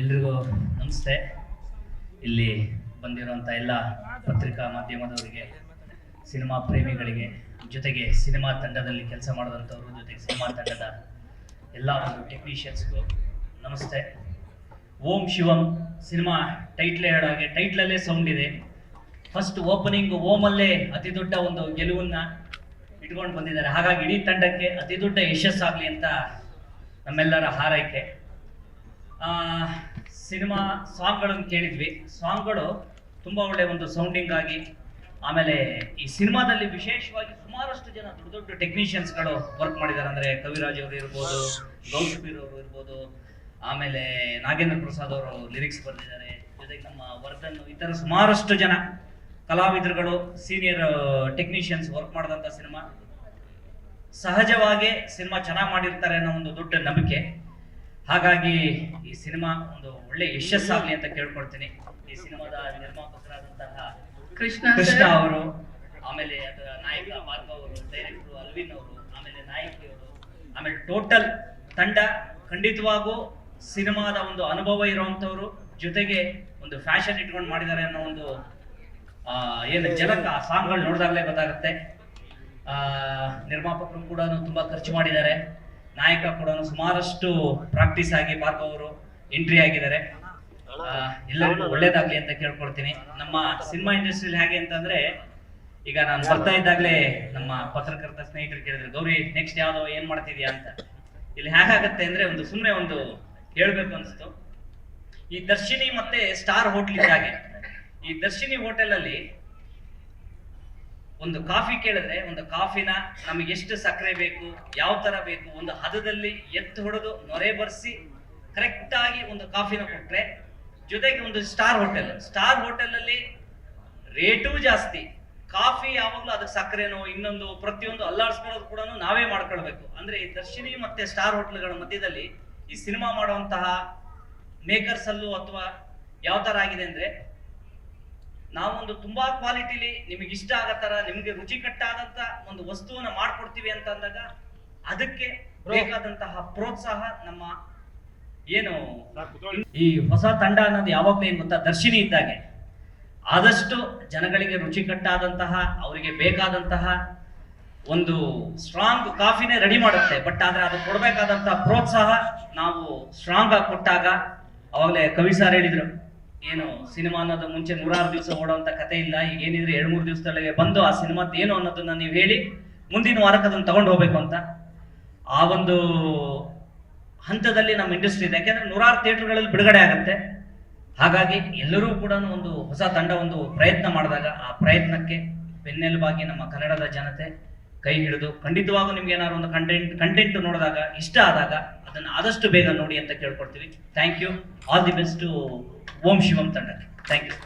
ಎಲ್ರಿಗೂ ನಮಸ್ತೆ. ಇಲ್ಲಿ ಬಂದಿರುವಂಥ ಎಲ್ಲ ಪತ್ರಿಕಾ ಮಾಧ್ಯಮದವರಿಗೆ, ಸಿನಿಮಾ ಪ್ರೇಮಿಗಳಿಗೆ, ಜೊತೆಗೆ ಸಿನಿಮಾ ತಂಡದಲ್ಲಿ ಕೆಲಸ ಮಾಡಿದಂಥವ್ರು ಜೊತೆಗೆ ಸಿನಿಮಾ ತಂಡದ ಎಲ್ಲ ಒಂದು ಟೆಕ್ನಿಷಿಯನ್ಸ್ಗೂ ನಮಸ್ತೆ. ಓಂ ಶಿವಂ. ಸಿನಿಮಾ ಟೈಟ್ಲೇ ಹೇಳೋಗೆ ಟೈಟ್ಲಲ್ಲೇ ಸೌಂಡ್ ಇದೆ. ಫಸ್ಟ್ ಓಪನಿಂಗ್ ಓಮಲ್ಲೇ ಅತಿ ದೊಡ್ಡ ಒಂದು ಗೆಲುವನ್ನ ಇಟ್ಕೊಂಡು ಬಂದಿದ್ದಾರೆ. ಹಾಗಾಗಿ ಇಡೀ ತಂಡಕ್ಕೆ ಅತಿ ದೊಡ್ಡ ಯಶಸ್ಸಾಗಲಿ ಅಂತ ನಮ್ಮೆಲ್ಲರ ಹಾರೈಕೆ. ಸಿನಿಮಾ ಸಾಂಗ್ಗಳನ್ನು ಕೇಳಿದ್ವಿ. ಸಾಂಗ್ಗಳು ತುಂಬ ಒಳ್ಳೆ ಒಂದು ಸೌಂಡಿಂಗ್ ಆಗಿ, ಆಮೇಲೆ ಈ ಸಿನಿಮಾದಲ್ಲಿ ವಿಶೇಷವಾಗಿ ಸುಮಾರಷ್ಟು ಜನ ದೊಡ್ಡ ದೊಡ್ಡ ಟೆಕ್ನಿಷಿಯನ್ಸ್ಗಳು ವರ್ಕ್ ಮಾಡಿದ್ದಾರೆ ಅಂದರೆ ಕವಿರಾಜ್ ಅವರು ಇರ್ಬೋದು ಗೌಶಬೀರ್ ಅವರು ಇರ್ಬೋದು, ಆಮೇಲೆ ನಾಗೇಂದ್ರ ಪ್ರಸಾದ್ ಅವರು ಲಿರಿಕ್ಸ್ ಬರೆದಿದ್ದಾರೆ. ಜೊತೆಗೆ ನಮ್ಮ ವರ್ಧನ್ ಈ ಥರ ಸುಮಾರಷ್ಟು ಜನ ಕಲಾವಿದರುಗಳು ಸೀನಿಯರ್ ಟೆಕ್ನಿಷಿಯನ್ಸ್ ವರ್ಕ್ ಮಾಡಿದಂಥ ಸಿನಿಮಾ. ಸಹಜವಾಗಿ ಸಿನಿಮಾ ಚೆನ್ನಾಗಿ ಮಾಡಿರ್ತಾರೆ ಅನ್ನೋ ಒಂದು ದೊಡ್ಡ ನಂಬಿಕೆ. ಹಾಗಾಗಿ ಈ ಸಿನಿಮಾ ಒಂದು ಒಳ್ಳೆ ಯಶಸ್ಸಾಗಲಿ ಅಂತ ಕೇಳ್ಕೊಳ್ತೀನಿ. ಈ ಸಿನಿಮಾದ ನಿರ್ಮಾಪಕರಾದಂತಹ ಕೃಷ್ಣ ಕೃಷ್ಣ ಅವರು ಆಮೇಲೆ ಅದರ ನಾಯಕ ಭಾರ್ಗವ್ ಅವರು ಡೈರೆಕ್ಟರ್ ಅಲ್ವಿನ್ ಅವರು ಆಮೇಲೆ ನಾಯಕಿಯವರು ಆಮೇಲೆ ಟೋಟಲ್ ತಂಡ ಖಂಡಿತವಾಗೂ ಸಿನಿಮಾದ ಒಂದು ಅನುಭವ ಇರುವಂತವ್ರು ಜೊತೆಗೆ ಒಂದು ಫ್ಯಾಷನ್ ಇಟ್ಕೊಂಡು ಮಾಡಿದ್ದಾರೆ ಅನ್ನೋ ಒಂದು ಆ, ಏನು ಜನಕ ಆ ಸಾಂಗ್ಗಳು ನೋಡಿದಾಗಲೇ ಗೊತ್ತಾಗುತ್ತೆ. ಆ, ನಿರ್ಮಾಪಕರು ಕೂಡ ತುಂಬಾ ಖರ್ಚು ಮಾಡಿದ್ದಾರೆ. ನಾಯಕ ಕೂಡ ಸುಮಾರಷ್ಟು ಪ್ರಾಕ್ಟೀಸ್ ಆಗಿ ಭಾರ್ಗವ್ ಅವರು ಎಂಟ್ರಿ ಆಗಿದ್ದಾರೆ. ಎಲ್ಲರಿಗೂ ಒಳ್ಳೇದಾಗ್ಲಿ ಅಂತ ಕೇಳ್ಕೊಳ್ತೀನಿ. ನಮ್ಮ ಸಿನಿಮಾ ಇಂಡಸ್ಟ್ರಿಯಲ್ಲಿ ಹೇಗೆ ಅಂತಂದ್ರೆ ಈಗ ನಾನು ಬರ್ತಾ ಇದ್ದಾಗಲೇ ನಮ್ಮ ಪತ್ರಕರ್ತ ಸ್ನೇಹಿತರು ಕೇಳಿದ್ರು ಗೌರಿ ನೆಕ್ಸ್ಟ್ ಯಾವ್ದೋ ಏನ್ ಮಾಡ್ತಿದ್ಯಾ ಅಂತ. ಇಲ್ಲಿ ಹೇಗಾಗತ್ತೆ ಅಂದ್ರೆ ಒಂದು ಸುಮ್ಮನೆ ಒಂದು ಹೇಳ್ಬೇಕು ಅನ್ಸ್ತು. ಈ ದರ್ಶಿನಿ ಮತ್ತೆ ಸ್ಟಾರ್ ಹೋಟ್ಲ್ ಇದ್ದಾಗೆ ಈ ದರ್ಶಿನಿ ಹೋಟೆಲ್ ಅಲ್ಲಿ ಒಂದು ಕಾಫಿ ಕೇಳಿದ್ರೆ ಒಂದು ಕಾಫಿನ ನಮಗೆ ಎಷ್ಟು ಸಕ್ಕರೆ ಬೇಕು, ಯಾವ ತರ ಬೇಕು, ಒಂದು ಹದದಲ್ಲಿ ಎತ್ತು ಹೊಡೆದು ನೊರೆ ಬರ್ಸಿ ಕರೆಕ್ಟ್ ಆಗಿ ಒಂದು ಕಾಫಿನ ಕೊಟ್ರೆ ಜೊತೆಗೆ ಒಂದು ಸ್ಟಾರ್ ಹೋಟೆಲ್. ಸ್ಟಾರ್ ಹೋಟೆಲ್ ಅಲ್ಲಿ ರೇಟೂ ಜಾಸ್ತಿ. ಕಾಫಿ ಯಾವಾಗಲೂ ಅದಕ್ಕೆ ಸಕ್ಕರೆನೋ ಇನ್ನೊಂದು ಪ್ರತಿಯೊಂದು ಅಲ್ಲಾಡ್ಸ್ಕೊಳ್ಳೋದು ಕೂಡ ನಾವೇ ಮಾಡ್ಕೊಳ್ಬೇಕು. ಅಂದ್ರೆ ಈ ದರ್ಶಿನಿ ಮತ್ತೆ ಸ್ಟಾರ್ ಹೋಟೆಲ್ಗಳ ಮಧ್ಯದಲ್ಲಿ ಈ ಸಿನಿಮಾ ಮಾಡುವಂತಹ ಮೇಕರ್ಸ್ ಅಲ್ಲೂ ಅಥವಾ ಯಾವ ತರ ಆಗಿದೆ ಅಂದ್ರೆ ನಾವೊಂದು ತುಂಬಾ ಕ್ವಾಲಿಟಿಲಿ ನಿಮಗೆ ಇಷ್ಟ ಆಗೋ ತರ ನಿಮಗೆ ರುಚಿಕಟ್ಟಾದಂತ ಒಂದು ವಸ್ತುವನ್ನ ಮಾಡ್ಕೊಡ್ತೀವಿ ಅಂತ ಅಂದಾಗ ಅದಕ್ಕೆ ಬೇಕಾದಂತಹ ಪ್ರೋತ್ಸಾಹ ನಮ್ಮ ಏನು ಈ ಹೊಸ ತಂಡ ಅನ್ನೋದು ಯಾವಾಗ್ಲೂ ಏನ್ ಗೊತ್ತಾ ದರ್ಶಿನಿ ಇದ್ದಾಗೆ. ಆದಷ್ಟು ಜನಗಳಿಗೆ ರುಚಿಕಟ್ಟಾದಂತಹ ಅವರಿಗೆ ಬೇಕಾದಂತಹ ಒಂದು ಸ್ಟ್ರಾಂಗ್ ಕಾಫಿನೇ ರೆಡಿ ಮಾಡುತ್ತೆ. ಬಟ್ ಆದ್ರೆ ಅದು ಕೊಡಬೇಕಾದಂತಹ ಪ್ರೋತ್ಸಾಹ ನಾವು ಸ್ಟ್ರಾಂಗ್ ಆಗಿ ಕೊಟ್ಟಾಗ ಅವಾಗಲೇ ಕವಿ ಸರ್ ಹೇಳಿದ್ರು ಏನು ಸಿನಿಮಾ ಅನ್ನೋದು ಮುಂಚೆ ನೂರಾರು ದಿವಸ ಓಡುವಂತ ಕತೆ ಇಲ್ಲ ಈಗ ಏನಿದ್ರೆ ಎರಡ್ ಮೂರು ದಿವಸದೊಳಗೆ ಬಂದು ಆ ಸಿನಿಮಾ ಏನು ಅನ್ನೋದನ್ನ ನೀವು ಹೇಳಿ ಮುಂದಿನ ವಾರಕ್ಕೆ ಅದನ್ನ ತಗೊಂಡು ಹೋಗ್ಬೇಕು ಅಂತ. ಆ ಒಂದು ಹಂತದಲ್ಲಿ ನಮ್ಮ ಇಂಡಸ್ಟ್ರಿ ಇದೆ. ಯಾಕೆಂದ್ರೆ ನೂರಾರು ಥಿಯೇಟರ್ಗಳಲ್ಲಿ ಬಿಡುಗಡೆ ಆಗುತ್ತೆ. ಹಾಗಾಗಿ ಎಲ್ಲರೂ ಕೂಡ ಒಂದು ಹೊಸ ತಂಡ ಒಂದು ಪ್ರಯತ್ನ ಮಾಡಿದಾಗ ಆ ಪ್ರಯತ್ನಕ್ಕೆ ಬೆನ್ನೆಲುಬಾಗಿ ನಮ್ಮ ಕನ್ನಡದ ಜನತೆ ಕೈ ಹಿಡಿದು ಖಂಡಿತವಾಗೂ ನಿಮ್ಗೆ ಏನಾದ್ರು ಒಂದು ಕಂಟೆಂಟ್ ಕಂಟೆಂಟ್ ನೋಡಿದಾಗ, ಇಷ್ಟ ಆದಾಗ ಅದನ್ನ ಆದಷ್ಟು ಬೇಗ ನೋಡಿ ಅಂತ ಕೇಳ್ಕೊಡ್ತೀವಿ. Thank you all the best Om Shivam ತಂಡಕ್ಕೆ. Thank you